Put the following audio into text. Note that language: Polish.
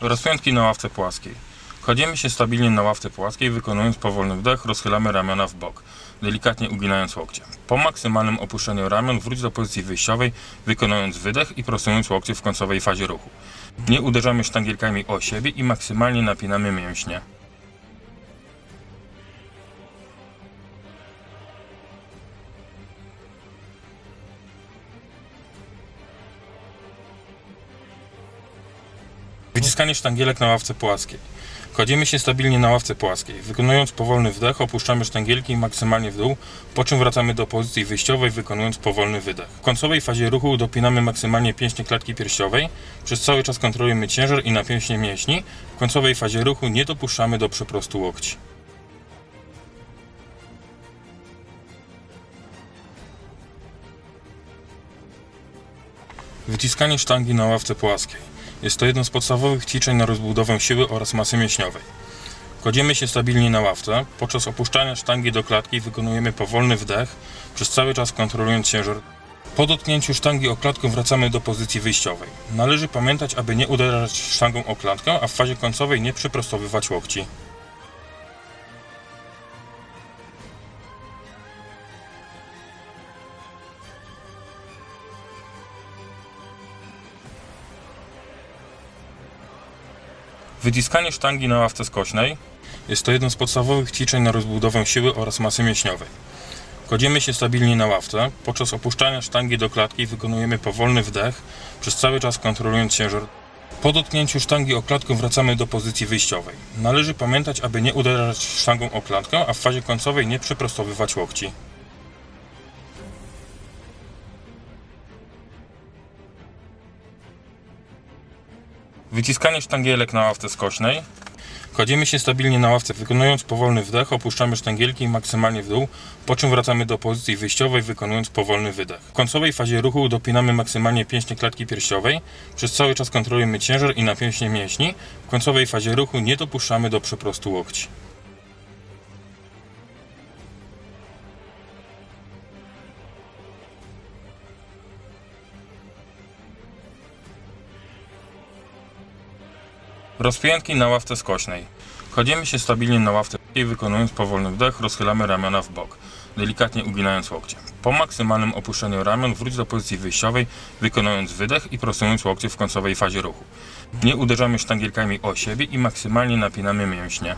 Rozpiątki na ławce płaskiej. Kładziemy się stabilnie na ławce płaskiej, wykonując powolny wdech, rozchylamy ramiona w bok, delikatnie uginając łokcie. Po maksymalnym opuszczeniu ramion wróć do pozycji wyjściowej, wykonując wydech i prostując łokcie w końcowej fazie ruchu. Nie uderzamy sztangielkami o siebie i maksymalnie napinamy mięśnie. Wyciskanie sztangielek na ławce płaskiej. Kładziemy się stabilnie na ławce płaskiej. Wykonując powolny wdech, opuszczamy sztangielki maksymalnie w dół, po czym wracamy do pozycji wyjściowej, wykonując powolny wydech. W końcowej fazie ruchu dopinamy maksymalnie pięśnie klatki piersiowej. Przez cały czas kontrolujemy ciężar i napięcie mięśni. W końcowej fazie ruchu nie dopuszczamy do przeprostu łokci. Wyciskanie sztangi na ławce płaskiej. Jest to jedno z podstawowych ćwiczeń na rozbudowę siły oraz masy mięśniowej. Kładziemy się stabilnie na ławce. Podczas opuszczania sztangi do klatki wykonujemy powolny wdech, przez cały czas kontrolując ciężar. Po dotknięciu sztangi o klatkę wracamy do pozycji wyjściowej. Należy pamiętać, aby nie uderzać sztangą o klatkę, a w fazie końcowej nie przyprostowywać łokci. Wyciskanie sztangi na ławce skośnej jest to jedno z podstawowych ćwiczeń na rozbudowę siły oraz masy mięśniowej. Kładziemy się stabilnie na ławce. Podczas opuszczania sztangi do klatki wykonujemy powolny wdech, przez cały czas kontrolując ciężar. Po dotknięciu sztangi o klatkę wracamy do pozycji wyjściowej. Należy pamiętać, aby nie uderzać sztangą o klatkę, a w fazie końcowej nie przeprostowywać łokci. Wyciskanie sztangielek na ławce skośnej. Kładziemy się stabilnie na ławce, wykonując powolny wdech, opuszczamy sztangielki maksymalnie w dół, po czym wracamy do pozycji wyjściowej, wykonując powolny wydech. W końcowej fazie ruchu dopinamy maksymalnie pięśnie klatki piersiowej, przez cały czas kontrolujemy ciężar i napięcie mięśni. W końcowej fazie ruchu nie dopuszczamy do przeprostu łokci. Rozpiętki na ławce skośnej. Kładziemy się stabilnie na ławce i wykonując powolny wdech, rozchylamy ramiona w bok, delikatnie uginając łokcie. Po maksymalnym opuszczeniu ramion wróć do pozycji wyjściowej, wykonując wydech i prostując łokcie w końcowej fazie ruchu. Nie uderzamy sztangielkami o siebie i maksymalnie napinamy mięśnie.